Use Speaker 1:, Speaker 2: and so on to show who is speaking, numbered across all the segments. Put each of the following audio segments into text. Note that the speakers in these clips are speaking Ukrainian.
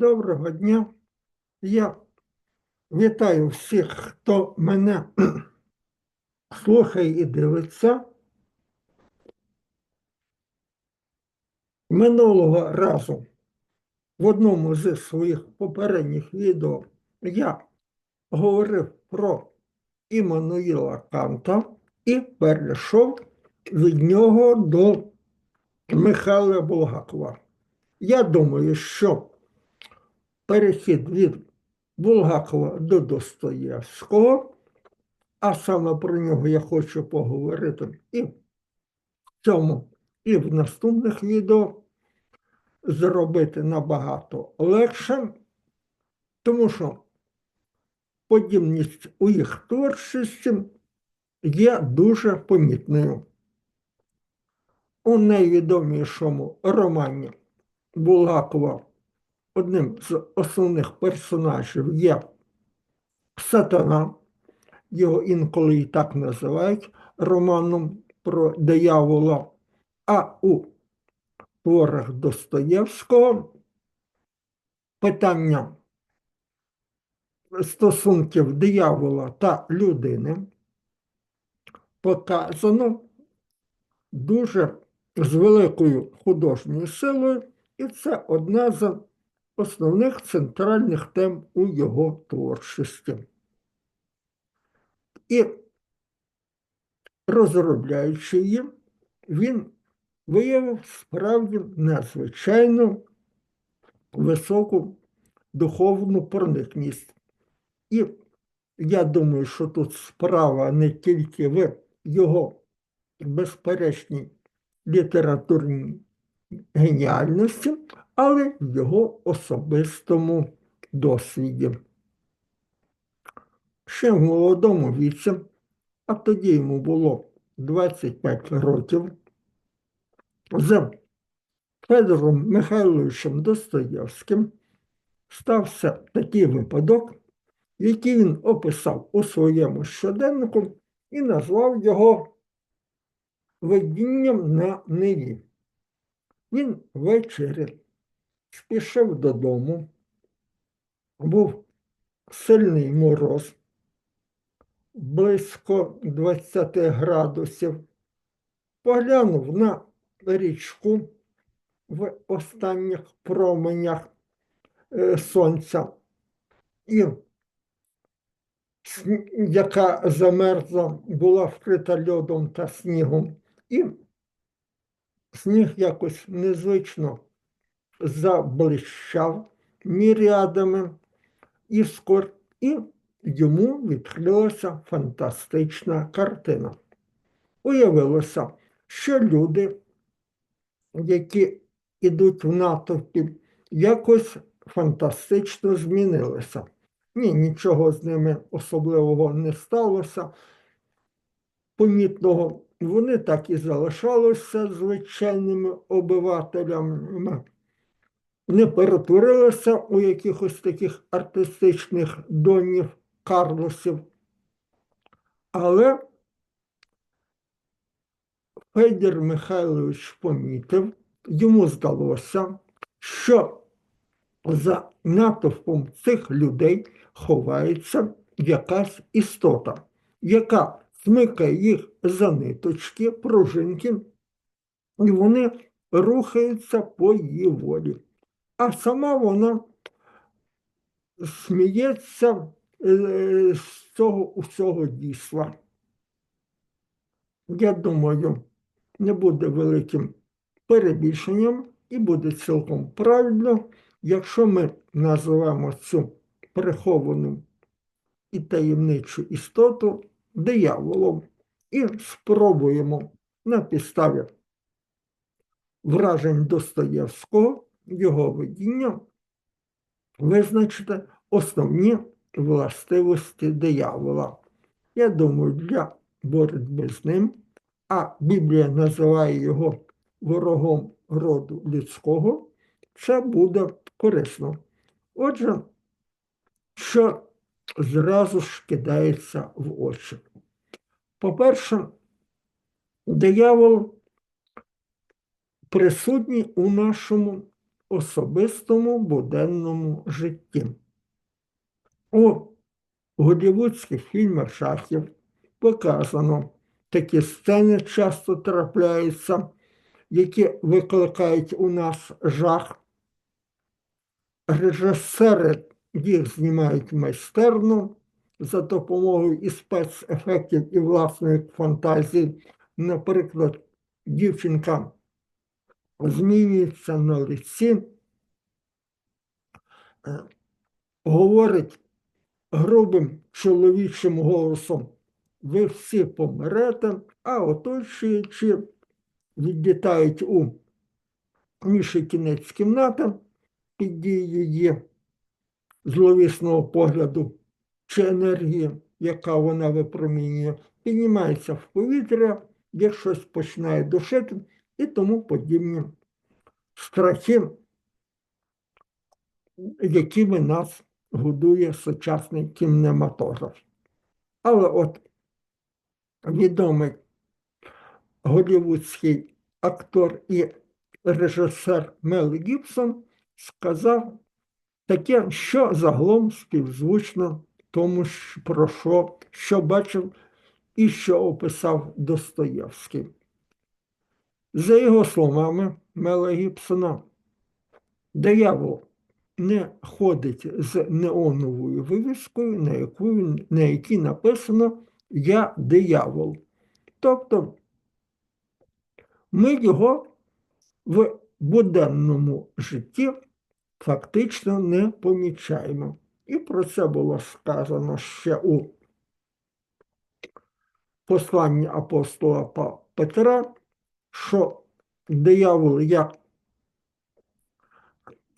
Speaker 1: Доброго дня. Я вітаю всіх, хто мене слухає і дивиться. Минулого разу в одному з своїх попередніх відео я говорив про Іммануїла Канта і перейшов від нього до Михайла Булгакова. Я думаю, що перехід від Булгакова до Достоєвського, а саме про нього я хочу поговорити і в цьому, і в наступних відео зробити набагато легше, тому що подібність у їх творчості є дуже помітною. У найвідомішому романі Булгакова одним з основних персонажів є Сатана, його інколи і так називають романом про диявола, а у творах Достоєвського питання стосунків диявола та людини показано дуже з великою художньою силою, і це одна з основних центральних тем у його творчості. І розробляючи її, він виявив справді надзвичайно високу духовну проникність. І я думаю, що тут справа не тільки в його безперечній літературній геніальності, але в його особистому досвіді. Ще в молодому віці, а тоді йому було 25 років, з Федором Михайловичем Достоєвським стався такий випадок, який він описав у своєму щоденнику і назвав його видінням на ниві. Він ввечері спішив додому, був сильний мороз, близько 20 градусів, поглянув на річку в останніх променях е, сонця, і яка замерзла, була вкрита льодом та снігом, і сніг якось незвично заблищав мірядами іскор, і йому відкрилася фантастична картина. Уявилося, що люди, які йдуть в натовпі, якось фантастично змінилися. Ні, нічого з ними особливого не сталося. Помітного вони так і залишалися звичайними обивателями, не перетворилися у якихось таких артистичних донів Карлосів. Але Федір Михайлович помітив, йому здалося, що за натовпом цих людей ховається якась істота, яка смикає їх за ниточки, пружинки, і вони рухаються по її волі. А сама вона сміється е, з цього усього дійства. Я думаю, не буде великим перебільшенням і буде цілком правильно, якщо ми називаємо цю приховану і таємничу істоту дияволом і спробуємо на підставі вражень Достоєвського, його видіння, визначити основні властивості диявола. Я думаю, для боротьби з ним, а Біблія називає його ворогом роду людського, це буде корисно. Отже, що зразу ж кидається в очі. По-перше, диявол присутній у нашому особистому буденному житті. У голівудських фільмах жахів показано такі сцени часто трапляються, які викликають у нас жах. Режисери їх знімають майстерно за допомогою і спецефектів, і власної фантазії. Наприклад, дівчинка змінюється на лиці, е, говорить грубим чоловічим голосом, ви всі помрете, а оточуючи відлітають у інший кінець кімнати під дією її зловісного погляду чи енергії, яка вона випромінює, піднімається в повітря, як щось починає душити і тому подібні страхи, якими нас годує сучасний кінематограф. Але от відомий голівудський актор і режисер Мел Гібсон сказав таке, що загалом співзвучно тому, про що, що бачив і що описав Достоєвський. За його словами Мела Гібсона, диявол не ходить з неоновою вивіскою, на, яку, на якій написано Я диявол. Тобто ми його в буденному житті фактично не помічаємо. І про це було сказано ще у посланні апостола Петра, що диявол як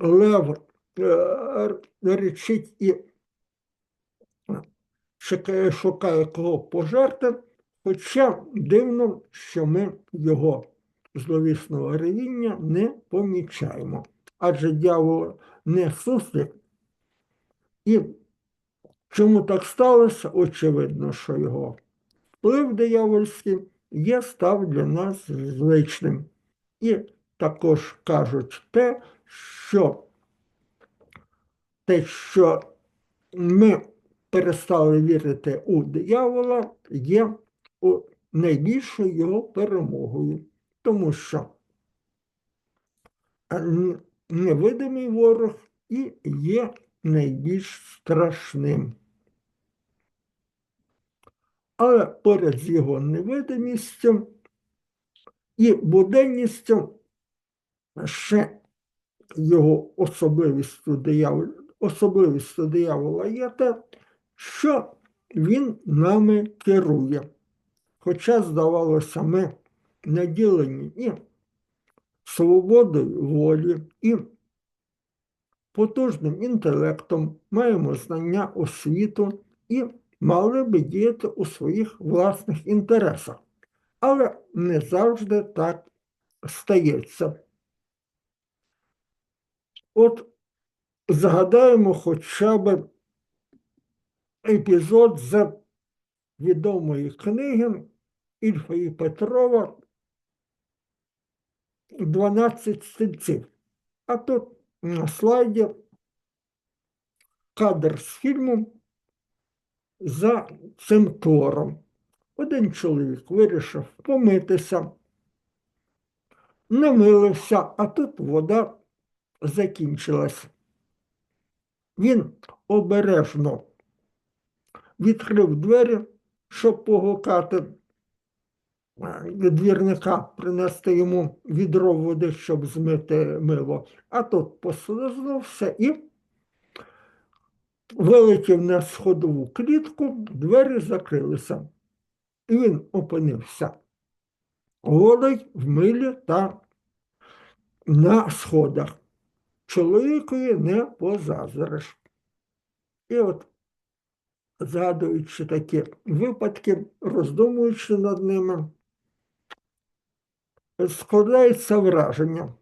Speaker 1: лев е, речить і шукає, кого пожерти, хоча дивно, що ми його зловісного ревіння не помічаємо. Адже дьявол не суслик. І чому так сталося? Очевидно, що його вплив диявольський є став для нас звичним. І також кажуть те, що те, що ми перестали вірити у диявола, є найбільшою його перемогою, тому що невидимий ворог і є найбільш страшним. Але поряд з його невидимістю і буденністю ще його особливістю диявола, особливістю диявола є те, що він нами керує. Хоча, здавалося, ми наділені і свободою волі, і потужним інтелектом, маємо знання освіту і мали би діяти у своїх власних інтересах. Але не завжди так стається. От згадаємо хоча б епізод з відомої книги Ільфа і Петрова «12 стільців. А тут на слайді кадр з фільму за цим твором. Один чоловік вирішив помитися, намилився, а тут вода закінчилась. Він обережно відкрив двері, щоб погукати е, двірника, принести йому відро води, щоб змити мило. А тут послизнувся і вилетів на сходову клітку, двері закрилися. І він опинився голий в милі та на сходах. Чоловікові не позазриш. І от, згадуючи такі випадки, роздумуючи над ними, складається враження.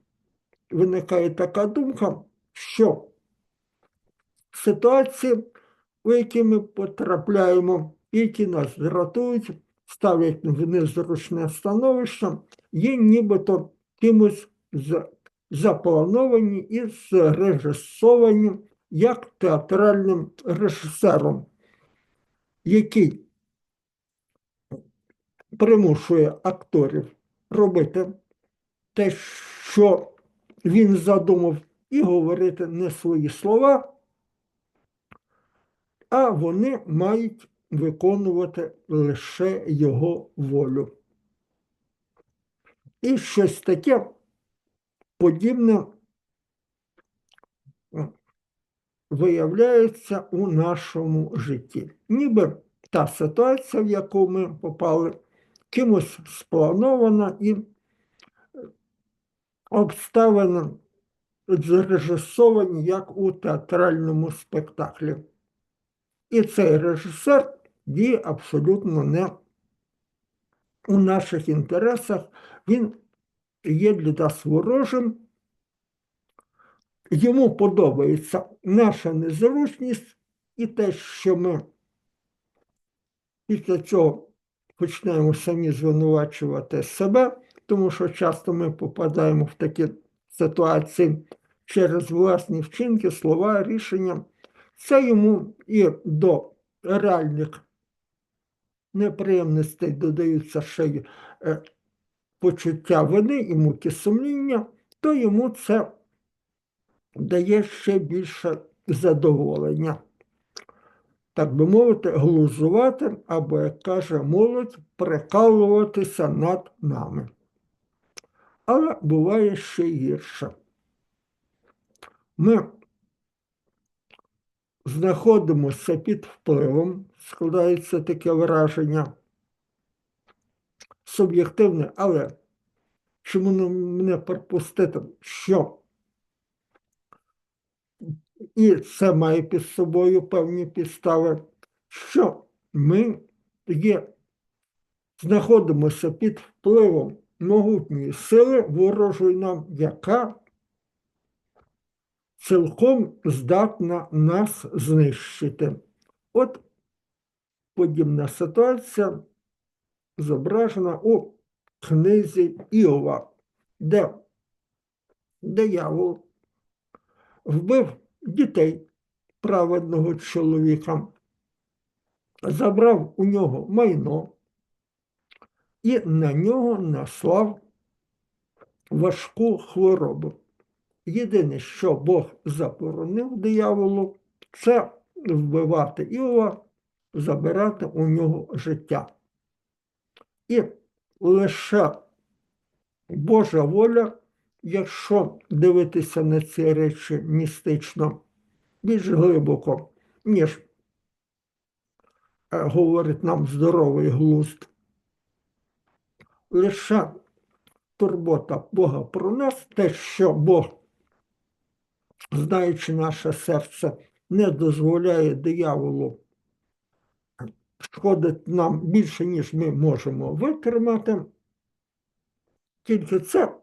Speaker 1: Виникає така думка, що ситуації, у які ми потрапляємо, які нас дратують, ставлять в незручне становище, є нібито кимось заплановані і зрежисовані як театральним режисером, який примушує акторів робити те, що він задумав, і говорити не свої слова, а вони мають виконувати лише його волю. І щось таке подібне виявляється у нашому житті. Ніби та ситуація, в яку ми попали, кимось спланована і обставини зрежисовані як у театральному спектаклі. І цей режисер діє абсолютно не у наших інтересах, він є для нас ворожим. Йому подобається наша незручність і те, що ми після цього почнемо самі звинувачувати себе, тому що часто ми попадаємо в такі ситуації через власні вчинки, слова, рішення. Це йому і до реальних неприємностей додаються ще й е, почуття вини і муки сумління, то йому це дає ще більше задоволення. Так би мовити, глузувати, або, як каже молодь, прикалуватися над нами. Але буває ще гірше. Ми знаходимося під впливом, складається таке враження. Суб'єктивне, але чому не припустити, що? І це має під собою певні підстави, що ми є, знаходимося під впливом могутньої сили ворожої нам, яка цілком здатна нас знищити. От подібна ситуація зображена у книзі Іова, де диявол вбив дітей праведного чоловіка, забрав у нього майно і на нього наслав важку хворобу. Єдине, що Бог заборонив дияволу, це вбивати Іова, забирати у нього життя. І лише Божа воля, якщо дивитися на ці речі містично, більш глибоко, ніж е, говорить нам здоровий глузд, лише турбота Бога про нас, те, що Бог знаючи наше серце, не дозволяє дияволу шкодити нам більше, ніж ми можемо витримати, тільки це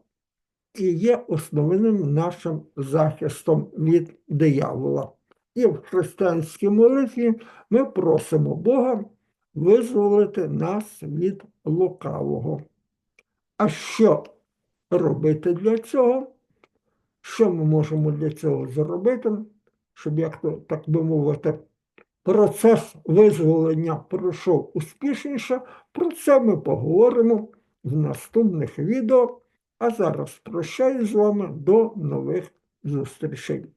Speaker 1: і є основним нашим захистом від диявола. І в християнській молитві ми просимо Бога визволити нас від лукавого. А що робити для цього? Що ми можемо для цього зробити, щоб, як то, так би мовити, процес визволення пройшов успішніше? Про це ми поговоримо в наступних відео. А зараз прощаюсь з вами до нових зустрічей.